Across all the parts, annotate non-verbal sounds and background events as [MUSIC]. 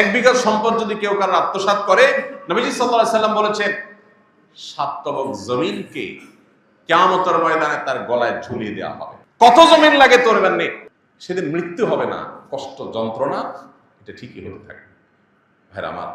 এক বিঘা সম্পদ যদি কেউ কারও আত্মসাৎ করে নবীজি সাল্লাম বলেছেন সাত তবক জমিনকে কেয়ামতের ময়দানে তার গলায় ঝুলিয়ে দেওয়া হবে। কত জমিন লাগে তোর বান্নে? সেদিন মৃত্যু হবে না কষ্ট যন্ত্রণা এটা ঠিকই হতে থাকে। ভাইরা আমার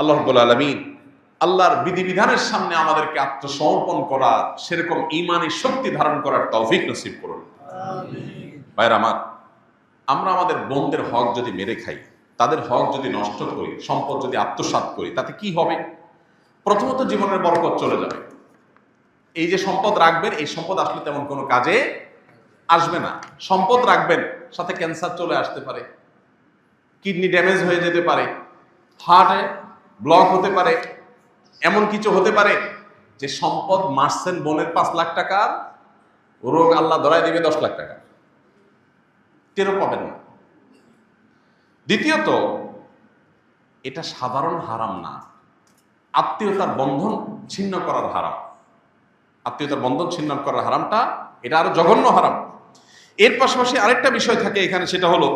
আল্লাহ রব্বুল আলমিন আল্লাহর বিধিবিধানের সামনে আমাদেরকে আত্মসমর্পণ করা সেরকম ইমানি শক্তি ধারণ করার তৌফিক নসিব করুন। ভাইরা আমার আমরা আমাদের বোনদের হক যদি মেরে খাই তাদের হক যদি নষ্ট করি, সম্পদ যদি আত্মসাৎ করি, তাতে কি হবে? প্রথমত জীবনের বরকত চলে যাবে। এই যে সম্পদ রাখবেন, এই সম্পদ আসলে তেমন কোনো কাজে আসবে না। সম্পদ রাখবেন, সাথে ক্যান্সার চলে আসতে পারে, কিডনি ড্যামেজ হয়ে যেতে পারে, হার্টে ব্লক হতে পারে, এমন কিছু হতে পারে যে সম্পদ মারছেন বোনের পাঁচ লাখ টাকার, রোগ আল্লাহ ধরাই দিবে দশ লাখ টাকা। টেরও পাবেন না। দ্বিতীয়ত, এটা সাধারণ হারাম না। আত্মীয়তার বন্ধন ছিন্ন করার হারাম। আত্মীয়তার বন্ধন ছিন্ন করার হারামটা, এটা আরও জঘন্য হারাম। এর পাশাপাশি আরেকটা বিষয় থাকে এখানে, সেটা হলো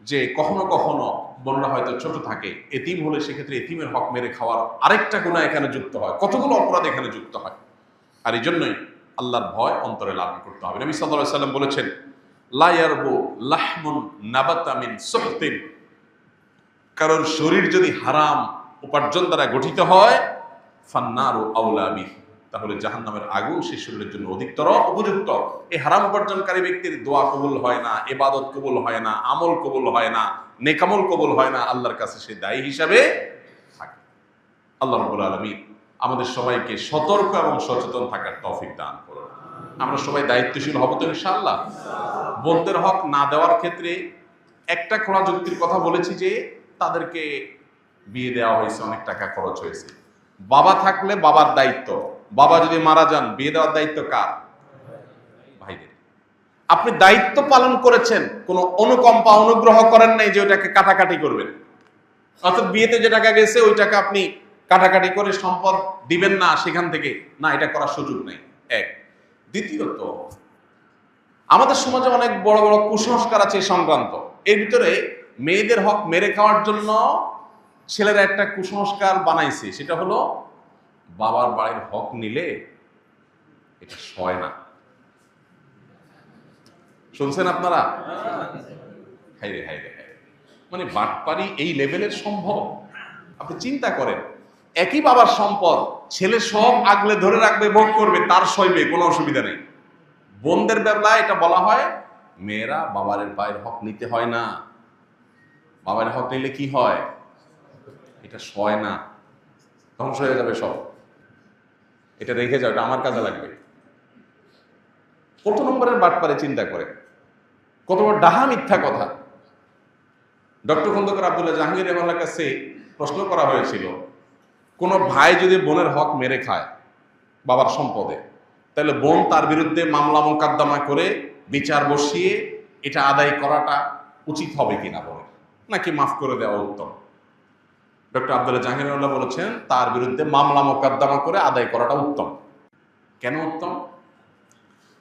যে কখনো কখনো বোনরা হয়তো ছোট থাকে, এতিম হলে সেক্ষেত্রে এতিমের হক মেরে খাওয়ার আরেকটা গুণা এখানে যুক্ত হয়, কতগুলো অপরাধ এখানে যুক্ত হয়। আর এই জন্যই আল্লাহর ভয় অন্তরে লাভ করতে হবে। নবী সাল্লাল্লাহু সাল্লাম বলেছেন কারোর শরীর যদি হারাম উপার্জন দ্বারা গঠিত হয় তাহলে জাহান্নামের আগুন সেই শরীরের জন্য অধিকতর উপযুক্ত। এই হারাম উপার্জনকারী ব্যক্তির দোয়া কবুল হয় না এবাদত কবুল হয় না, আমল কবুল হয় না, নেকামল কবুল হয় না, আল্লাহর কাছে সে দায়ী হিসাবে থাকে। আল্লাহ রবুল আলমী আমাদের সবাইকে সতর্ক এবং সচেতন থাকার তৌফিক দান করুন। আমরা সবাই দায়িত্বশীল হব তো ইনশাআল্লাহ। বোনদের হক না দেওয়ার ক্ষেত্রে একটা খোলা যুক্তির কথা বলেছি যে তাদেরকে বিয়ে দেওয়া হয়েছে, অনেক টাকা খরচ হয়েছে। বাবা থাকলে বাবার দায়িত্ব। বাবা যদি মারা যান, বিয়ে দেওয়ার দায়িত্ব কার? ভাইদের। আপনি দায়িত্ব পালন করেছেন, কোনো অনুকম্পা অনুগ্রহ করেন নাই যে ওইটাকে কাটাকাটি করবেন। অর্থাৎ বিয়েতে যে টাকা গেছে, ওই টাকা আপনি কাটাকাটি করে সম্পদ দিবেন না সেখান থেকে। না, এটা করার সুযোগ নেই। এক। দ্বিতীয়ত, আমাদের সমাজে অনেক বড় বড় কুসংস্কার আছে সংক্রান্ত। এর ভিতরে মেয়েদের হক মেরে খাওয়ার জন্য ছেলেরা একটা কুসংস্কার বানাইছে, সেটা হলো বাবার বাড়ির হক নিলে এটা সয় না। শুনছেন আপনারা? হাইরে হাইরে হাইরে। মানে বাটপারি এই লেভেলের সম্ভব? আপনি চিন্তা করেন। একই বাবার সম্পদ, ছেলে সব আগলে ধরে রাখবে, ভোগ করবে, তার সইবে, কোনো অসুবিধা নেই। বোনদের বেলায় এটা বলা হয়, মেয়েরা বাবার পায়ের হক নিতে হয় না। বাবার হক নিলে কি হয়? এটা সয় না। ধ্বংস হয়ে যাবে সব। এটা রেখে যাও, এটা আমার কাজে লাগবে। কত নম্বরের বাটপারে চিন্তা করে। কত বড় ডাহা মিথ্যা কথা। ডক্টর খন্দকার আবদুল্লাহ জাহাঙ্গীর রহমানের কাছে প্রশ্ন করা হয়েছিল কোন ভাই যদি বোনের হক মেরে খায় বাবার সম্পদে, তাহলে বোন তার বিরুদ্ধে মামলা মোকদ্দমা করে বিচার বসিয়ে এটা আদায় করাটা উচিত হবে কিনা বলে, নাকি মাফ করে দেওয়া উত্তম? ডক্টর আব্দুল্লাহ জাহাঙ্গীরুল্লাহ বলেছেন, তার বিরুদ্ধে মামলা মোকদ্দমা করে আদায় করাটা উত্তম। কেন উত্তম?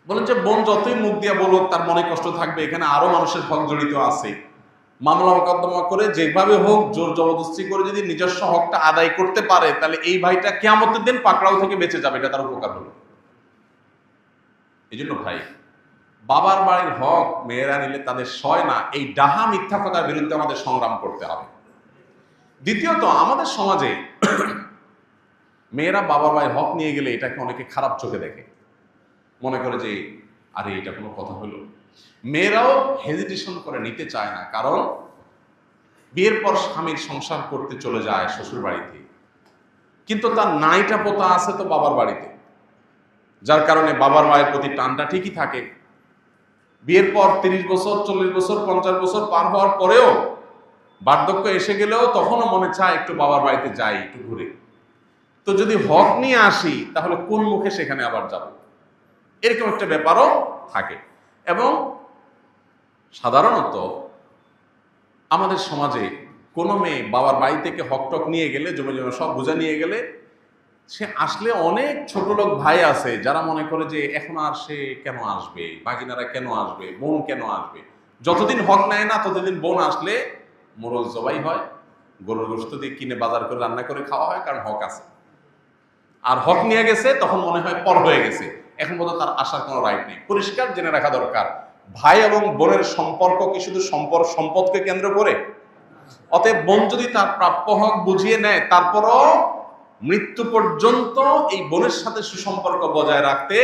বলেন যে বোন যতই মুখ দিয়া বলুক, তার মনে কষ্ট থাকবে, এখানে আরও মানুষের হক জড়িত আছে। মামলা মোকদ্দমা করে যেভাবে হোক জোর জবরদস্তি করে যদি নিজস্ব হকটা আদায় করতে পারে, তাহলে এই ভাইটা কেয়ামতের দিন পাকড়াও থেকে বেঁচে যাবে, এটা তার উপকার হলো এই জন্য ভাই, বাবার বাড়ির হক মেয়েরা নিলে তাদের সয় না, এই ডাহা মিথ্যা কথার বিরুদ্ধে আমাদের সংগ্রাম করতে হবে। দ্বিতীয়ত, আমাদের সমাজে মেয়েরা বাবার বাড়ির হক নিয়ে গেলে এটাকে অনেকে খারাপ চোখে দেখে। মনে করে যে, আরে, এটা কোনো কথা হলো? মেয়েরাও হেজিটেশন করে নিতে চায় না, কারণ বিয়ের পর স্বামীর সংসার করতে চলে যায় শ্বশুর বাড়িতে। কিন্তু তার নাইটা পোতা আছে তো বাবার বাড়িতে। যার কারণে বাবার মায়ের প্রতি টানটা ঠিকই থাকে। বিয়ের পর তিরিশ বছর, চল্লিশ বছর, পঞ্চাশ বছর পার হওয়ার পরেও বার্ধক্য এসে গেলেও তখনও মনে চায় একটু বাবার বাড়িতে যাই, একটু ঘুরে। তো যদি হক নিয়ে আসি, তাহলে কোন মুখে সেখানে আবার যাব? এরকম একটা ব্যাপারও থাকে। এবং সাধারণত আমাদের সমাজে কোনো মেয়ে বাবার বাড়ি থেকে হক টক নিয়ে গেলে, জমে জমে সব বোঝা নিয়ে গেলে, সে আসলে অনেক ছোট লোক ভাই আছে যারা মনে করে যে এখন আর সে কেন আসবে? বাগিনারা কেন আসবে? বোন কেন আসবে? যতদিন হক নেয় না, ততদিন বোন আসলে মোরল জবাই হয়, গরুর গোস্ত দিয়ে কিনে বাজার করে, রান্না করে খাওয়া হয়, কারণ হক আছে। আর হক নিয়ে গেছে, তখন মনে হয় পর হয়ে গেছে। এখন পর্যন্ত তার আসার কোনো রাইট নেই। পরিষ্কার জেনে রাখা দরকার, ভাই এবং বোনের সম্পর্ক কি শুধু সম্পর্ক সম্পদকে কেন্দ্র করে? অতএব বোন যদি তার প্রাপ্য হক বুঝিয়ে নেয়, তারপরও মৃত্যু পর্যন্ত এই বোনের সাথে সুসম্পর্ক বজায় রাখতে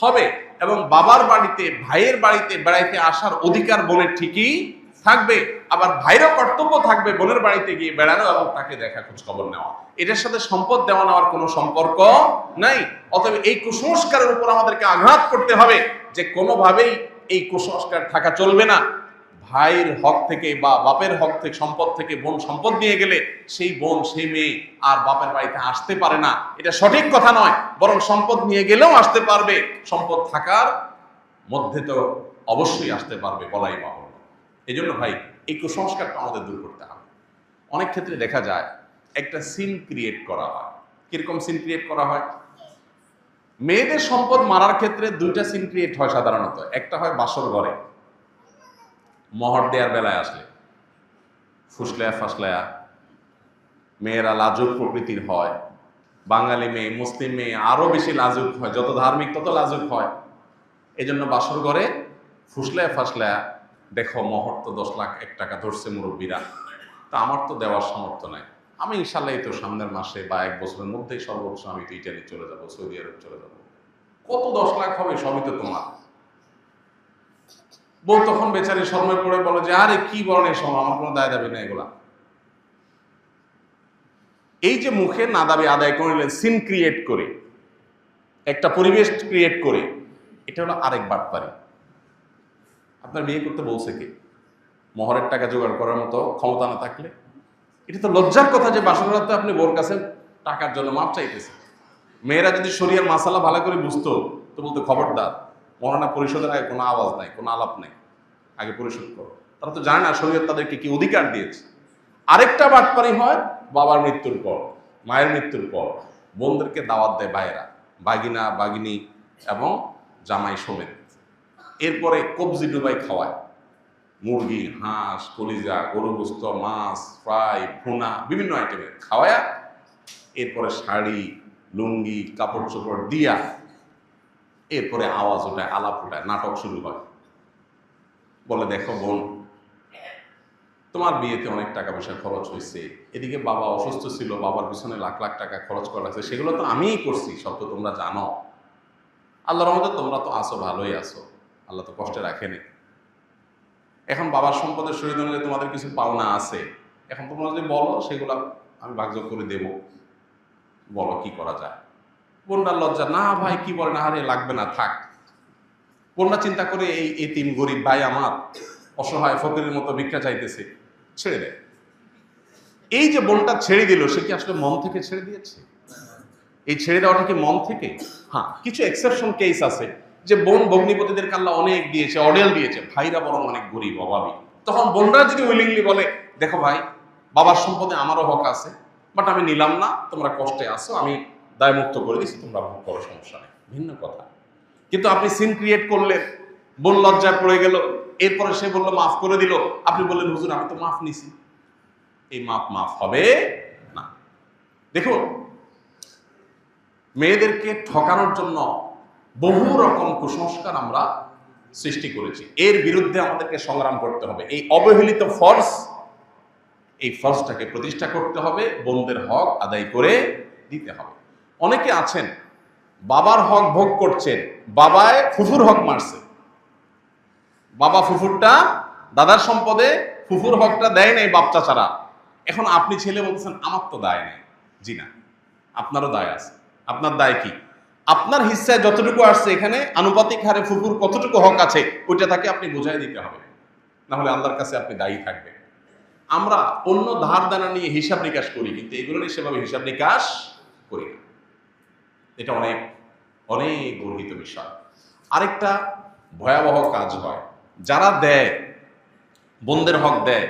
হবে এবং বাবার বাড়িতে, ভাইয়ের বাড়িতে বেড়াইতে আসার অধিকার বোনের ঠিকই থাকবে, আবার ভাইরও কর্তব্য থাকবে বোনের বাড়িতে গিয়ে বেড়ানো এবং তাকে দেখা খোঁজ খবর নেওয়া। এটার সাথে সম্পদ দেওয়া নেওয়ার কোনো সম্পর্ক নাই। অতএব এই কুসংস্কারের উপর আমাদেরকে আঘাত করতে হবে যে কোনোভাবেই এই কুসংস্কার থাকা চলবে না। ভাইয়ের হক থেকে বা বাপের হক থেকে, সম্পদ থেকে বোন সম্পদ নিয়ে গেলে সেই বোন, সেই মেয়ে আর বাপের বাড়িতে আসতে পারে না। এটা সঠিক কথা নয়, বরং সম্পদ নিয়ে গেলেও আসতে পারবে। সম্পদ থাকার মধ্যে তো অবশ্যই আসতে পারবে, বলাই বাহন এই জন্য ভাই, এই কুসংস্কারটা আমাদের দূর করতে হবে। অনেক ক্ষেত্রে দেখা যায়, একটা সিন ক্রিয়েট করা হয়। কীরকম সিন ক্রিয়েট করা হয়? মেয়েদের সম্পদ মারার ক্ষেত্রে দুইটা সিন ক্রিয়েট হয় সাধারণত। একটা হয় বাসর ঘরে। মহর দেওয়ার বেলায় আসলে। ফুসলায়া ফাসলায়া। মেয়েরা লাজুক প্রকৃতির হয়। বাঙালি মেয়ে, মুসলিম মেয়ে আরও বেশি লাজুক হয়। যত ধার্মিক তত লাজুক হয়। এজন্য জন্য বাসর ঘরে ফুসলায়া ফাসলায়া দেখো, মহর তো দশ লাখ এক টাকা ধরছে মুরব্বীরা। তা আমার তো দেওয়ার সামর্থ্য নাই। আমি ইনশাল্লাহ তো সামনের মাসে বা এক বছরের মধ্যেই সর্বোচ্চ আমি তো ইটালি চলে যাব সৌদি আরব চলে যাব। কত দশ লাখ হবে সবই তো তোমার। বউ তখন বেচারি শর্মে পড়ে বলো যে, আরে কি বলেন এই সময় আমার কোনো দায় দাবি নেই এগুলা। এই যে মুখে না দাবি আদায় করে নিলেন সিন ক্রিয়েট করে, একটা পরিবেশ ক্রিয়েট করে, এটা হলো আরেক বাটপারি। আপনার বিয়ে করতে বলছে কি? মহরের টাকা জোগাড় করার মতো ক্ষমতা না থাকলে? এটা তো লজ্জার কথা যে বাসনাতে আপনি বোর কাছে টাকার জন্য মাপ চাইতেছে মেয়েরা যদি শরীরের মাসালা ভালো করে বুঝতো, তো বলতো, খবরদার মহানা পরিষদের আগে কোনো আওয়াজ নাই, কোনো আলাপ নাই, আগে পরিশোধ করো। তারা তো জানে না শরীর তাদেরকে কি অধিকার দিয়েছে। আরেকটা বাটপারি হয়, বাবার মৃত্যুর পর, মায়ের মৃত্যুর পর। বোনদেরকে দাওয়াত দেয় ভাইয়েরা বাগিনা বাগিনী এবং জামাই সমেত। এরপরে কবজি ডুবাই খাওয়ায়। মুরগি, হাঁস, কলিজা গরু গোস্ত, মাছ, ফ্রাই, ভুনা, বিভিন্ন আইটেমে খাওয়ায়া এরপরে শাড়ি, লুঙ্গি, কাপড় চোপড় দিয়া এরপরে আওয়াজ ওঠায়, আলাপ ওঠায়, নাটক শুরু হয়। বলে, দেখো বোন, তোমার বিয়েতে অনেক টাকা পয়সা খরচ হয়েছে। এদিকে বাবা অসুস্থ ছিল, বাবার পিছনে লাখ লাখ টাকা খরচ করা আছে। সেগুলো তো আমিই করছি, সব তো তোমরা জানো। আল্লাহর রহমতে তোমরা তো আসো ভালোই আসো আল্লাহ তো কষ্টে রাখেনি। এখন বাবার সম্পদের শহীদ অনুযায়ী তোমাদের কিছু পাওনা আছে। এখন তোমরা যদি বলো সেগুলো আমি ভাগযোগ করে দেব। বলো কি করা যায়। বোনটার লজ্জা। না ভাই কি বলে না আরে লাগবে না থাক। বোনটা চিন্তা করে এই এই তিন গরিব ভাই আমার অসহায় ফকিরের মতো ভিক্ষা চাইতেছে। ছেড়ে দেয় এই যে বোনটা ছেড়ে দিল সে কি আসলে মন থেকে ছেড়ে দিয়েছে? এই ছেড়ে দেওয়াটা কি মন থেকে? হ্যাঁ কিছু এক্সেপশন কেস আছে। যে বোন ভগ্নিপতিদের কাল্লা অনেক দিয়েছে অডেল দিয়েছে, ভাইরা বরং অনেক গরিব, অভাবী। তখন বোনরা যদি উইলিংলি বলে, দেখো ভাই, বাবার সম্পদে আমারও হক আছে বাট আমি নিলাম না, তোমরা কষ্টে আসো আমি দায়মুক্ত করে দিচ্ছি তোমরা ভোগ করো, সমস্যা নেই। ভিন্ন কথা। কিন্তু আপনি সিন ক্রিয়েট করলেন, বোন লজ্জায় পড়ে গেল, এরপরে সে বলল, মাফ করে দিল। আপনি বললেন, হুজুর, আমি তো মাফ নিছি। এই মাফ মাফ হবে না। দেখুন, মেয়েদেরকে ঠকানোর জন্য বহু রকম কুসংস্কার আমরা সৃষ্টি করেছি। এর বিরুদ্ধে আমাদেরকে সংগ্রাম করতে হবে। এই অবহেলিত ফর্স এই ফর্সটাকে প্রতিষ্ঠা করতে হবে বোনদের হক আদায় করে দিতে হবে। অনেকে আছেন, বাবার হক ভোগ করছেন, বাবায় ফুফুর হক মারছে। বাবা ফুফুরটা দাদার সম্পদে ফুফুর হকটা দেয় নাই বাপ ছাড়া। এখন আপনি ছেলে বলছেন আমার তো দায় নেই। জি না, আপনারও দায় আছে। আপনার দায় কি? আপনার হিস্সায় যতটুকু আসছে এখানে, আনুপাতিক হারে ফুফুর কতটুকু হক আছে, ওইটা তাকে আপনি বুঝাই দিতে হবে। না হলে আল্লাহর কাছে আপনি দায়ী থাকবেন। আমরা অন্য ধার দানা নিয়ে হিসাব নিকাশ করি, কিন্তু এগুলো নিয়ে সেভাবে হিসাব নিকাশ করি না। এটা অনেক অনেক গর্হিত বিষয়। আরেকটা ভয়াবহ কাজ হয়, যারা দেয়, বন্ধের হক দেয়,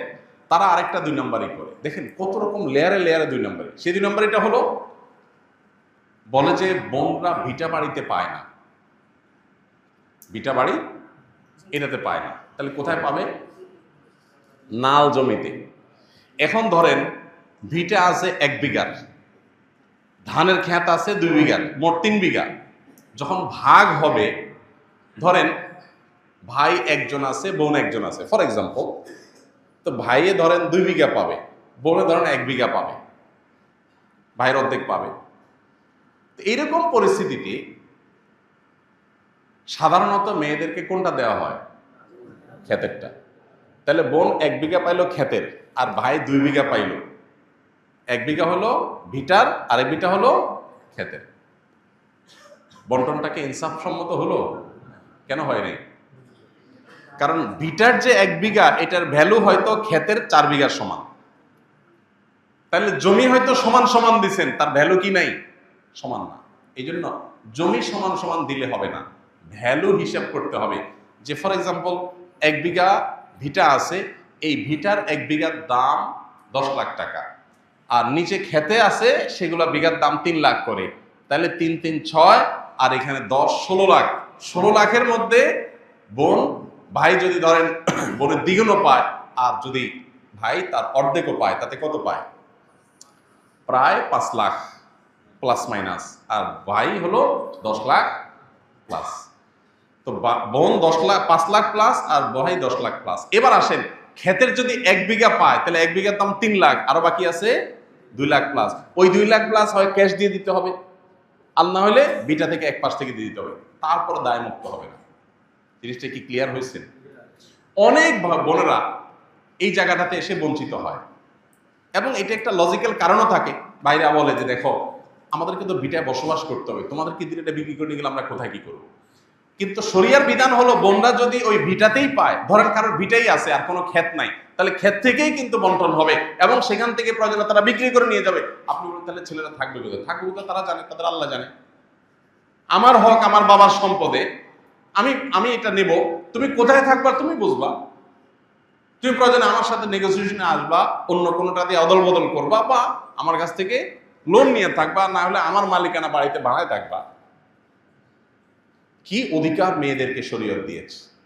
তারা আরেকটা দুই নম্বরই করে। দেখেন কত রকম লেয়ারে লেয়ারে দুই নম্বরে সেই দুই নম্বর এটা হলো বলে যে বোনরা ভিটা বাড়িতে পায় না। ভিটা বাড়ি এটাতে পায় না। তাহলে কোথায় পাবে? নাল জমিতে। এখন ধরেন ভিটা আছে এক বিঘার, ধানের ক্ষেত আছে দুই বিঘার, মোট তিন বিঘা। যখন ভাগ হবে, ধরেন ভাই একজন আছে, বোন একজন আছে। ফর এক্সাম্পল, তো ভাইয়ে ধরেন দুই বিঘা পাবে, বোনে ধরেন এক বিঘা পাবে, ভাইয়ের অর্ধেক পাবে। এইরকম পরিস্থিতিতে সাধারণত মেয়েদেরকে কোনটা দেওয়া হয়? ক্ষেতেরটা। তাহলে বোন এক বিঘা পাইলো ক্ষেতের, আর ভাই দুই বিঘা পাইলো। এক বিঘা হলো ভিটার আর এক বিঘা হলো ক্ষেতের। বন্টনটাকে ইনসাফসম্মত হলো? কেন হয়নি কারণ ভিটার যে এক বিঘা, এটার ভ্যালু হয়তো ক্ষেতের চার বিঘার সমান। তাহলে জমি হয়তো সমান সমান দিছেন, তার ভ্যালু কি নাই? সমান না। এই জন্য জমি সমান সমান দিলে হবে না। ভ্যালু হিসাব করতে হবে। যে ফর এক্সাম্পল, এক বিঘা ভিটা আছে, এই ভিটার এক বিঘার দাম দশ লাখ টাকা। আর নিচে খেতে আছে, সেগুলো বিঘার দাম তিন লাখ করে। তাহলে তিন তিন, ছয়, আর এখানে দশ, ষোলো লাখ। ষোলো লাখের মধ্যে বোন, ভাই যদি ধরেন [COUGHS] বোনের দ্বিগুণও পায়, আর যদি ভাই তার অর্ধেকও পায়, তাতে কত পায়? প্রায় পাঁচ লাখ। প্লাস মাইনাস আর ভাই হলো দশ লাখ প্লাস তো বোন দশ লাখ, পাঁচ লাখ প্লাস আর ভাই দশ লাখ প্লাস এবার আসেন, ক্ষেতের যদি এক বিঘা পায়, তাহলে এক বিঘার দাম তিন লাখ, আরও বাকি আছে দুই লাখ প্লাস ওই দুই লাখ প্লাস হয় ক্যাশ দিয়ে দিতে হবে। আর না হলে বিটা থেকে এক পাশ থেকে দিয়ে দিতে হবে। তারপর দায় মুক্ত হবে না। জিনিসটা কি ক্লিয়ার হয়েছে? অনেক বোনেরা এই জায়গাটাতে এসে বঞ্চিত হয়। এবং এটা একটা লজিক্যাল কারণও থাকে। বাইরে বলে যে, দেখো আমাদেরকে তো ভিটায় বসবাস করতে হবে। তোমাদেরকে দিন এটা বিক্রি করে নিয়ে গেলে আমরা কোথায় কি করব? কিন্তু শরিয়ার বিধান হলো, বোনরা যদি ওই ভিটাতেই পায়, ধরেন কারোর ভিটাই আছে আর কোনো ক্ষেত নাই, তাহলে ক্ষেত থেকেই কিন্তু বন্টন হবে এবং সেখান থেকে প্রয়োজনে তারা বিক্রি করে নিয়ে যাবে। আপনি বলেন, তাহলে ছেলেরা থাকবে কোথায়? থাকবে কোথায় তারা জানে, তাদের আল্লাহ জানে। আমার হক, আমার বাবার সম্পদে, আমি আমি এটা নেব। তুমি কোথায় থাকবা তুমি বুঝবা। তুমি প্রয়োজনে আমার সাথে নেগোসিয়েশনে আসবা, অন্য কোনোটা দিয়ে অদল বদল করবা বা আমার কাছ থেকে লোন নিয়ে থাকবা, না হলে আমার মালিকানা বাড়িতে ভাড়ায় থাকবা। কি অধিকার মেয়েদেরকে শরীয়ত দিয়েছে?